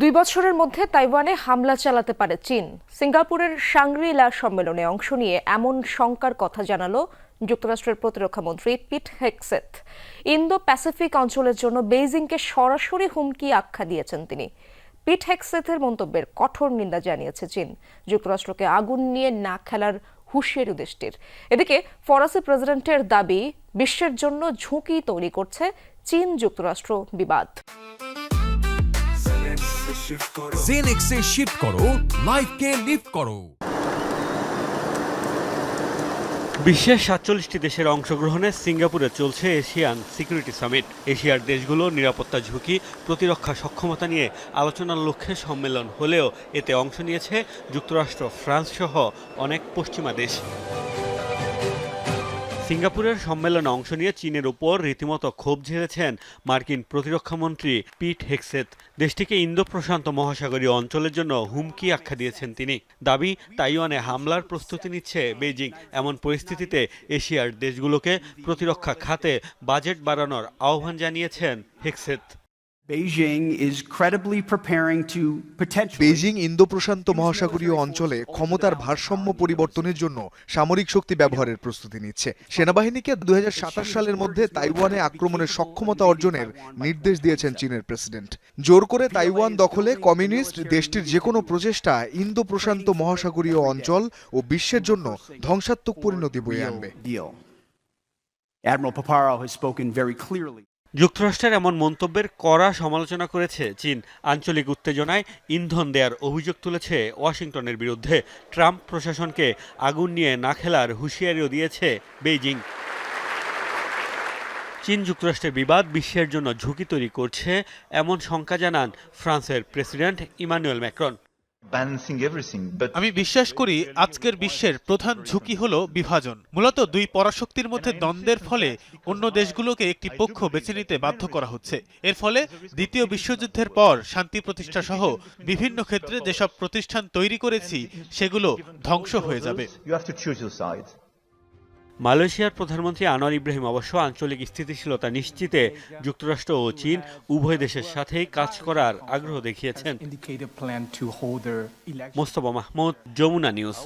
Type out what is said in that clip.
দুই বছরের মধ্যে তাইওয়ানে হামলা চালাতে পারে চীন। সিঙ্গাপুরের সাংগ্রিলা সম্মেলনে অংশ নিয়ে এমন শঙ্কার কথা জানালো যুক্তরাষ্ট্রের প্রতিরক্ষা মন্ত্রী পিট হেক্সেথ ইন্দো প্যাসিফিক অঞ্চলের জন্য বেইজিংকে সরাসরি হুমকি আখ্যা দিয়েছেন তিনি। পিট হেক্সেথের মন্তব্যের কঠোর নিন্দা জানিয়েছে চীন। যুক্তরাষ্ট্রকে আগুন নিয়ে না খেলার হুঁশিয়ারি দেশটির। এদিকে ফরাসি প্রেসিডেন্টের দাবি, বিশ্বের জন্য ঝুঁকি তৈরি করছে চীন যুক্তরাষ্ট্র বিবাদ। জেনেক্সে শিফট করো লাইফকে লিফট করো। বিশ্বের সাতচল্লিশটি দেশের অংশগ্রহণে সিঙ্গাপুরে চলছে এশিয়ান সিকিউরিটি সামিট। এশিয়ার দেশগুলো নিরাপত্তা ঝুঁকি প্রতিরক্ষা সক্ষমতা নিয়ে আলোচনার লক্ষ্যে সম্মেলন হলেও এতে অংশ নিয়েছে যুক্তরাষ্ট্র ফ্রান্স সহ অনেক পশ্চিমা দেশ। সিঙ্গাপুরের সম্মেলনে অংশ নিয়ে চীনের উপর রীতিমতো ক্ষোভ ঝেড়েছেন মার্কিন প্রতিরক্ষামন্ত্রী পিট হেক্সেত দেশটিকে ইন্দো প্রশান্ত মহাসাগরীয় অঞ্চলের জন্য হুমকি আখ্যা দিয়েছেন তিনি। দাবি, তাইওয়ানে হামলার প্রস্তুতি নিচ্ছে বেইজিং। এমন পরিস্থিতিতে এশিয়ার দেশগুলোকে প্রতিরক্ষা খাতে বাজেট বাড়ানোর আহ্বান জানিয়েছেন Hegseth. Beijing is credibly preparing to potentially Beijing Indo প্রশান্ত মহাসাগরীয় অঞ্চলে ক্ষমতার ভারসাম্য পরিবর্তনের জন্য সামরিক শক্তি ব্যবহারের প্রস্তুতি নিচ্ছে সেনাবাহিনীকে দুই সালের মধ্যে তাইওয়ানে আক্রমণের সক্ষমতা অর্জনের নির্দেশ দিয়েছেন চীনের প্রেসিডেন্ট জোর করে তাইওয়ান দখলে কমিউনিস্ট দেশটির যে কোনো প্রচেষ্টা ইন্দো প্রশান্ত মহাসাগরীয় অঞ্চল ও বিশ্বের জন্য ধ্বংসাত্মক পরিণতি বয়ে আনবে. Admiral Paparo has spoken very clearly. যুক্তরাষ্ট্রের এমন মন্তব্যের কড়া সমালোচনা করেছে চীন। আঞ্চলিক উত্তেজনায় ইন্ধন দেওয়ার অভিযোগ তুলেছে ওয়াশিংটনের বিরুদ্ধে। ট্রাম্প প্রশাসনকে আগুন নিয়ে না খেলার হুঁশিয়ারিও দিয়েছে বেইজিং। চীন যুক্তরাষ্ট্রের বিবাদ বিশ্বের জন্য ঝুঁকি তৈরি করছে, এমন শঙ্কা জানান ফ্রান্সের প্রেসিডেন্ট ইমানুয়েল ম্যাক্রন। আমি বিশ্বাস করি আজকের বিশ্বের প্রধান ঝুঁকি হল বিভাজন। মূলত দুই পরাশক্তির মধ্যে দ্বন্দ্বের ফলে অন্য দেশগুলোকে একটি পক্ষ বেছে নিতে বাধ্য করা হচ্ছে। এর ফলে দ্বিতীয় বিশ্বযুদ্ধের পর শান্তি প্রতিষ্ঠা সহ বিভিন্ন ক্ষেত্রে যেসব প্রতিষ্ঠান তৈরি করেছি সেগুলো ধ্বংস হয়ে যাবে। মালয়েশিয়ার প্রধানমন্ত্রী আনোয়ার ইব্রাহিম অবশ্য আঞ্চলিক স্থিতিশীলতা নিশ্চিতে যুক্তরাষ্ট্র ও চীন উভয় দেশের সাথেই কাজ করার আগ্রহ দেখিয়েছেন. মোস্তফা মাহমুদ যমুনা নিউজ